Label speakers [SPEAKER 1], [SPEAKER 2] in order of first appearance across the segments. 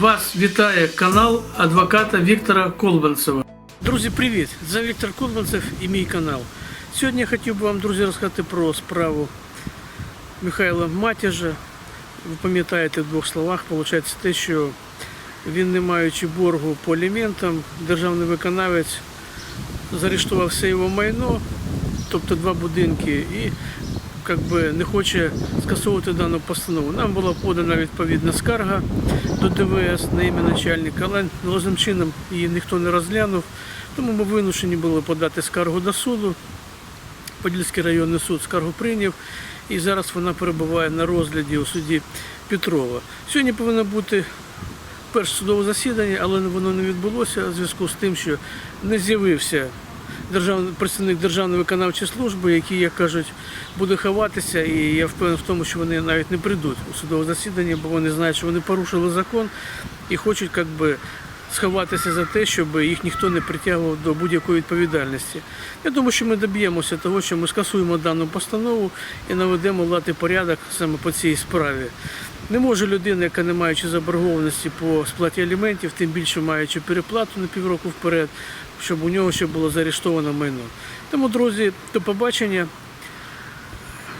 [SPEAKER 1] Вас вітає канал адвоката Віктора Колбанцева. Друзі, привіт! Це Віктор Колбанцев і мій канал. Сьогодні я хотів би вам, друзі, розказати про справу Михайла Матяжа. Ви пам'ятаєте в двох словах, виходить те, що він, не маючи боргу по аліментам, державний виконавець заарештував все його майно, тобто два будинки, і как би, не хоче скасовувати дану постанову. Нам була подана відповідна скарга до ДВС на ім'я начальника, але належним чином її ніхто не розглянув, тому ми вимушені були подати скаргу до суду. Подільський районний суд скаргу прийняв, і зараз вона перебуває на розгляді у суді Петрова. Сьогодні повинно бути перше судове засідання, але воно не відбулося у зв'язку з тим, що не з'явився державний представник Державної виконавчої служби, який, як кажуть, буде ховатися, і я впевнений в тому, що вони навіть не прийдуть у судове засідання, бо вони знають, що вони порушили закон і хочуть як би, сховатися за те, щоб їх ніхто не притягував до будь-якої відповідальності. Я думаю, що ми доб'ємося того, що ми скасуємо дану постанову і наведемо лад і порядок саме по цій справі. Не може людина, яка не маючи заборгованості по сплаті аліментів, тим більше маючи переплату на півроку вперед, щоб у нього ще було заарештовано майно. Тому, друзі, до побачення.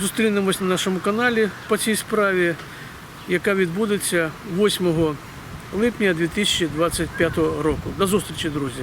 [SPEAKER 1] Зустрінемось на нашому каналі по цій справі, яка відбудеться 8 липня 2025 року. До зустрічі, друзі!